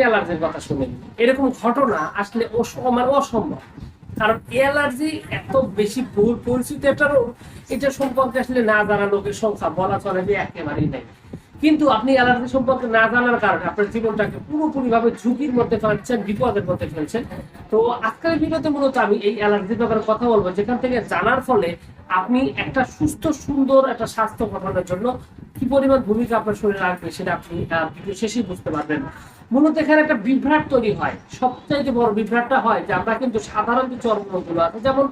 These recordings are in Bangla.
আপনি অ্যালার্জির কথা শুনেন এরকম ঘটনা আসলে মানে অসম্ভব। কারণ অ্যালার্জি এত বেশি বহুল পরিচিত একটা রোগ এটা সম্পর্কে আসলে না জানা লোকের সংখ্যা বলা চলে যে একেবারেই নেই। কিন্তু আপনি অ্যালার্জি সম্পর্কে না জানার কারণে আপনার জীবনটাকে পুরোপুরি ভাবে ঝুঁকির মধ্যে ফেলছেন, বিপদের মধ্যে ফেলছেন। তো আজকের ভিডিওতে মূলত আমি এই অ্যালার্জির ব্যাপারে কথা বলব, যেখান থেকে জানার ফলে আপনি একটা সুস্থ, সুন্দর একটা স্বাস্থ্য গঠনের জন্য কি পরিমাণ ভূমিকা আপনার শরীরে রাখবে সেটা আপনি ভিডিও শেষেই বুঝতে পারবেন। মূলত এখানে একটা বিভ্রাট তৈরি হয়। সবচাইতে বড় বিভ্রাটটা হয় যে আমরা কিন্তু সাধারণ যে চর্মগুলো আছে, যেমন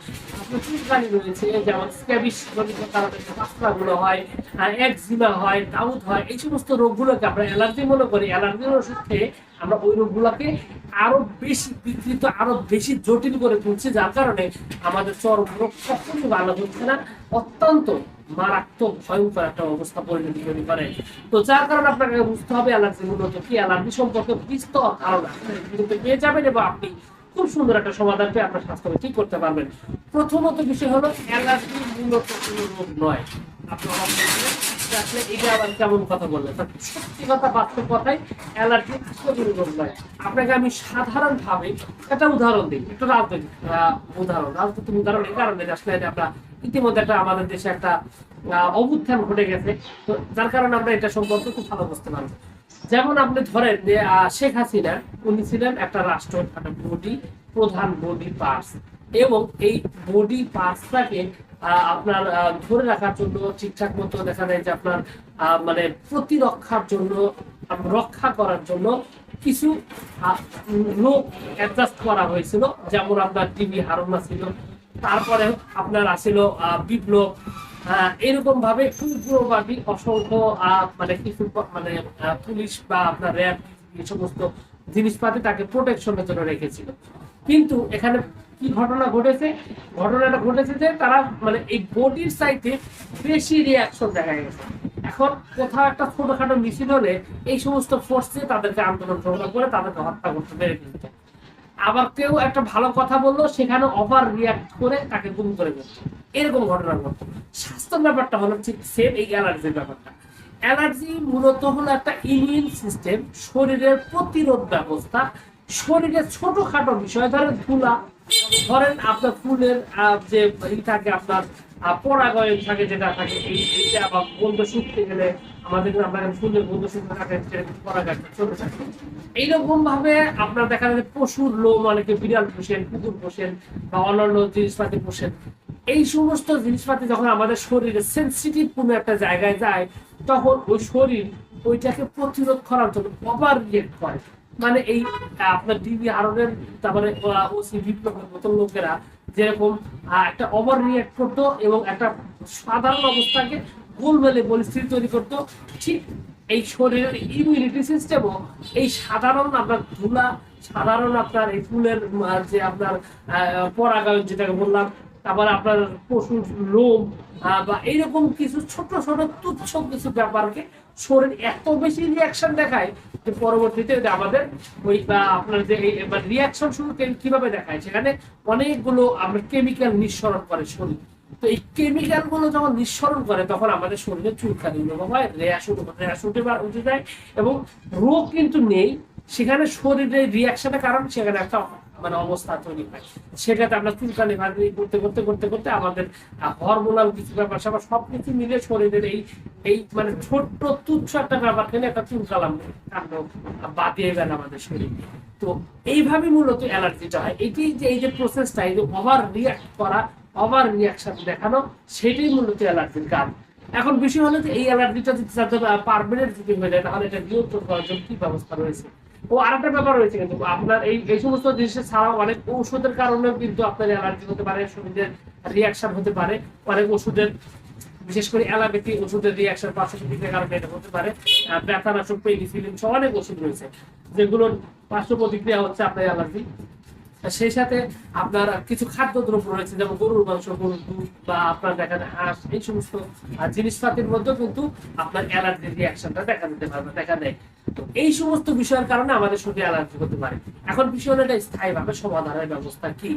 চুলকানি রয়েছে, যেমন স্ক্যাবিস জনিত হয় একজিমা হয় টাউট হয়, এই সমস্ত রোগগুলোকে আমরা অ্যালার্জি মনে করি। অ্যালার্জির ওষুধ আমরা ওই রোগগুলোকে আরও বেশি বিকৃত, আরও বেশি জটিল করে তুলছি, যার কারণে আমাদের চর্ম রোগ ভালো হচ্ছে না। অত্যন্ত মারাত্মক ভয়ঙ্কর একটা অবস্থা পরিণতি তৈরি করে তো যার কারণে আপনাকে বুঝতে হবে, অ্যালার্জি মূলত কি? অ্যালার্জি সম্পর্কে বিস্তর ধারণা। কিন্তু পেয়ে যাবেন এবং আপনি খুব সুন্দর একটা সমাধান পেয়ে আপনার স্বাস্থ্যকে ঠিক করতে পারবেন। প্রথমত বিষয় হলো, অ্যালার্জি মূলত কোনো রোগ নয়। আসলে এটা আবার কেমন কথা বললেন? কথা নয়। আপনাকে আমি সাধারণ ভাবে একটা উদাহরণ দিই। একটা রাজনৈতিক উদাহরণ রাজনৈতিক উদাহরণ এই কারণে আসলে আমরা ইতিমধ্যে একটা আমাদের দেশে একটা আহ, অভ্যুত্থান ঘটে গেছে। তো যার কারণে আমরা এটা সম্পর্কে খুব ভালো বুঝতে পারব। যেমন আপনি ধরেন যে শেখ হাসিনা উনি ছিলেন একটা রাষ্ট্র বডি প্রধান বডি পার্স এবং এই বডি পার্সটাকে আপনার ধরে রাখার জন্য ঠিকঠাক মতো দেখা যায় যে আপনার মানে প্রতিরক্ষার জন্য রক্ষা করার জন্য কিছু লোক অ্যাডজাস্ট করা হয়েছিল। যেমন আপনার টিভি হারুনা ছিল তারপরে আপনার আসিল বিপ্লব। এরকম ভাবে উগ্রবাদী, অসংখ্য মানে কিছু মানে পুলিশ বা আপনার র্যাব এই সমস্ত জিনিসপাতি তাকে প্রোটেকশনের জন্য রেখেছিল। কিন্তু এখানে কি ঘটনা ঘটেছে? ঘটনাটা ঘটেছে যে তারা মানে এই বডির সাইতে বেশি রিয়াকশন দেখা গেছে। এখন কোথাও একটা ছোটখাটো মিছিল হলে এই সমস্ত ফোর্সে তাদেরকে আন্দোলন করে তাদেরকে হত্যা করতে পেরে ফেলছে আবার কেউ একটা ভালো কথা বলল, সেখানে ওভার রিয়াক্ট করে তাকে গুম করে ফেলছে এরকম ঘটনা ঘটছে স্বাস্থ্যের ব্যাপারটা হলো ঠিক সেম এই অ্যালার্জির ব্যাপারটা। অ্যালার্জি মূলত হলো একটা ইমিউন সিস্টেম শরীরের প্রতিরোধ ব্যবস্থা। শরীরের ছোটখাটো বিষয়, ধরেন ধুলা ধরেন আপনার ফুলের যে থাকে আপনার থাকে যেটা থাকে গন্ধ শুকতে গেলে আমাদের শুকতে থাকে থাকে। এইরকম ভাবে আপনার দেখা পশুর লোম, অনেকে বিড়াল পোষেন, কুকুর পোষেন বা অন্যান্য জিনিসপাতি পোষেন। এই সমস্ত জিনিসপাতি যখন আমাদের শরীরে সেন্সিটিভ কোনো একটা জায়গায় যায়, তখন ওই শরীর ওইটাকে প্রতিরোধ করার জন্য ওভার রিয়েক্ট করে। মানে এই আপনার ডিবি আরবের তারপরে ওসি লোকেরা যেরকম একটা ওভার রিয়েক্ট করতো এবং একটা সাধারণ অবস্থাকে গোলমেলে পরিস্থিতি তৈরি করতো, ঠিক এই শরীরের ইমিউনিটি সিস্টেমও এই সাধারণ আপনার ধুলা, সাধারণ আপনার এই ফুলের যে আপনার পরাগায়ন যেটাকে বললাম তারপর আপনার পশুর লোম বা এইরকম কিছু ছোট ছোট, তুচ্ছ কিছু ব্যাপারকে শরীর এত বেশি রিয়াকশন দেখায় যে পরবর্তীতে আমাদের ওই, বা আপনার যে রিয়াকশন শুরু কীভাবে দেখায়? সেখানে অনেকগুলো আমরা কেমিক্যাল নিঃসরণ করে শরীর। তো এই কেমিক্যালগুলো যখন নিঃসরণ করে, তখন আমাদের শরীরে চুলকানি অনুভব হয় অনুভব র্যাশ উঠে বা উঠে যায় এবং রোগ কিন্তু নেই। সেখানে শরীরের রিয়াকশনের কারণ সেখানে একটা মানে অবস্থা তৈরি হয়। সেটাতে আমরা চুলকানি ভাবি করতে করতে করতে করতে আমাদের হরমোনাল কিছু ব্যাপার স্যাপার সবকিছু মিলে শরীরের এই এই মানে ছোট্ট তুচ্ছ একটা ব্যাপার খেলে একটা চুলকালাম কাণ্ড বাদিয়ে গেল আমাদের শরীর। তো এইভাবে মূলত অ্যালার্জিটা হয়। এটি যে, এই যে প্রসেসটা এই যে ওভার রিয়াক্ট করা ওভার রিয়াকশন দেখানো, সেটাই মূলত অ্যালার্জির কাজ এখন বিষয় হলো যে এই অ্যালার্জিটা যদি পারমানেন্ট যদি হয়ে যায়, তাহলে এটা নিয়ন্ত্রণ করার জন্য কি ব্যবস্থা রয়েছে? ও ব্যাপার রয়েছে কিন্তু আপনার এই এই সমস্ত জিনিসের ছাড়াও অনেক কিন্তু আপনার অ্যালার্জি হতে পারে, শরীরের রিয়াকশন হতে পারে, অনেক ওষুধের বিশেষ করে ওষুধের রিয়াকশন পার্শ্বপ্রতিক্রিয়ার কারণে এটা হতে পারে অনেক ওষুধ রয়েছে, যেগুলোর পার্শ্ব প্রতিক্রিয়া হচ্ছে আপনার অ্যালার্জি। সেই সাথে আপনার কিছু খাদ্যদ্রব্য রয়েছে, যেমন গরুর মাংস, গরুর দুধ বা আপনার দেখা যায় হাঁস, এই সমস্ত জিনিসপাতির মধ্যেও কিন্তু আপনার অ্যালার্জির রিয়াকশনটা দেখা দিতে পারবে দেখা দেয়। এই সমস্ত বিষয়ের কারণে আমাদের শরীরে অ্যালার্জি হতে পারে। এখন বিষয় হলো এটা স্থায়ীভাবে সমাধানের ব্যবস্থা কি?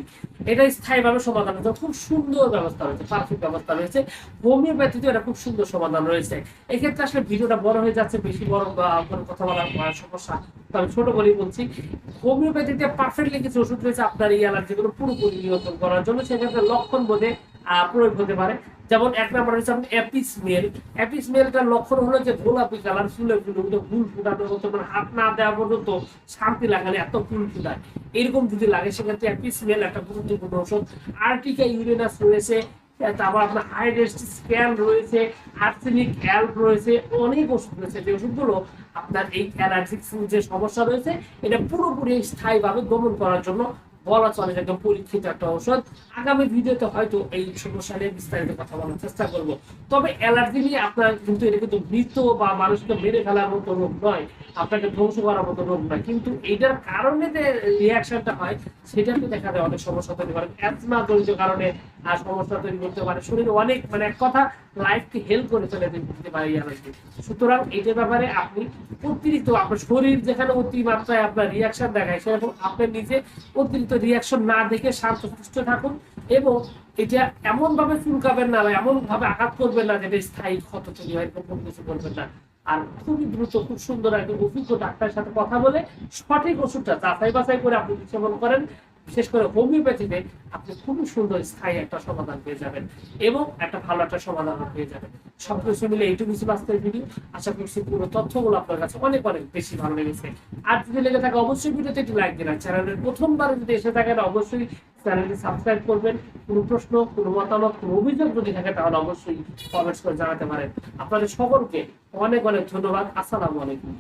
এটা স্থায়ীভাবে সমাধানের জন্য খুব সুন্দর ব্যবস্থা রয়েছে পারফেক্ট ব্যবস্থা রয়েছে। হোমিওপ্যাথিতে এটা খুব সুন্দর সমাধান রয়েছে। এক্ষেত্রে আসলে ভিডিওটা বড় হয়ে যাচ্ছে, বেশি বড় বা কোনো কথা বলার সমস্যা আমি ছোট বলেই বলছি, হোমিওপ্যাথিতে পারফেক্টলি কিছু ওষুধ রয়েছে, আপনার এই অ্যালার্জিগুলো পুরোপুরি নিয়ন্ত্রণ করার জন্য। সেক্ষেত্রে লক্ষণ বোধে প্রয়োগ হতে পারে। যেমন এক নম্বর হচ্ছে আপনি অ্যাপিসমেল অ্যাপিসমেলটার লক্ষণ হলো যে গোলাপি কালার ফুলে ফুলে ফুল ফুটানোর মতো মানে হাত না দেওয়া পর্যন্ত শান্তি লাগে না, এত ফুল ফুটায়। এরকম যদি লাগে, সেক্ষেত্রে অ্যাপিসমেল একটা গুরুত্বপূর্ণ ওষুধ আর্টিকা ইউরেনাস রয়েছে তারপর আপনার হাইড্রেস্ট স্ক্যান রয়েছে আর্সেনিক অ্যাল্প রয়েছে, অনেক ওষুধ রয়েছে। যে ওষুধগুলো আপনার এই অ্যালার্জিক ফুল যে সমস্যা রয়েছে, এটা পুরোপুরি স্থায়ীভাবে দমন করার জন্য বলা চলে একদম পরীক্ষিত একটা ঔষধ। আগামী ভিডিওতে হয়তো এই সমস্যা নিয়ে বিস্তারিত কথা বলার চেষ্টা করব। তবে অ্যালার্জি নিয়ে আপনার কিন্তু এটা কিন্তু মৃত বা মানুষকে মেরে ফেলার মতো রোগ নয়, আপনাকে ধ্বংস করার মতো রোগ নয়। কিন্তু এটার কারণে যে রিয়াকশনটা হয় সেটাতে দেখা যায় অনেক সমস্যা তৈরি করে। অ্যাজমা জনিত কারণে সমস্যা তৈরি করতে পারে। শরীরে অনেক মানে এক কথা লাইফকে হেল্প করে ফেলে দিতে পারে এই সুতরাং এইটার ব্যাপারে আপনি অতিরিক্ত আপনার শরীর যেখানে অতিমাত্রায় আপনার রিয়াকশন দেখায়, সেরকম আপনি নিজে অতিরিক্ত রিয়াকশন না দেখে শান্ত, সুস্থ থাকুন এবং এটা এমন ভাবে চুলকাবেন না বা এমন ভাবে আঘাত করবেন না যেটা স্থায়ী ক্ষত তৈরি হয়, এরকম কিছু করবেন না। আর খুবই দ্রুত, খুব সুন্দর একজন অভিজ্ঞ ডাক্তারের সাথে কথা বলে সঠিক ওষুধটা যাচাই বাছাই করে আপনি সেবন করেন। বিশেষ করে হোমিওপ্যাথিতে আপনি খুবই সুন্দর স্থায়ী একটা সমাধান পেয়ে যাবেন এবং একটা ভালো একটা সমাধান পেয়ে যাবেন সব কিছু মিলে এইটুকু ছিল আজকের ভিডিও। আশা করছি পুরো তথ্যগুলো আপনার কাছে অনেক অনেক বেশি ভালো লেগেছে। আর যদি লেগে থাকে অবশ্যই ভিডিওতে একটি লাইক দিন চ্যানেলের প্রথমবার যদি এসে থাকেন অবশ্যই চ্যানেলটি সাবস্ক্রাইব করবেন। কোনো প্রশ্ন, কোনো মতামত, কোনো অভিযোগ যদি থাকে, তাহলে অবশ্যই কমেন্টস করে জানাতে পারেন। আপনাদের সকলকে অনেক অনেক ধন্যবাদ। আসসালামু আলাইকুম।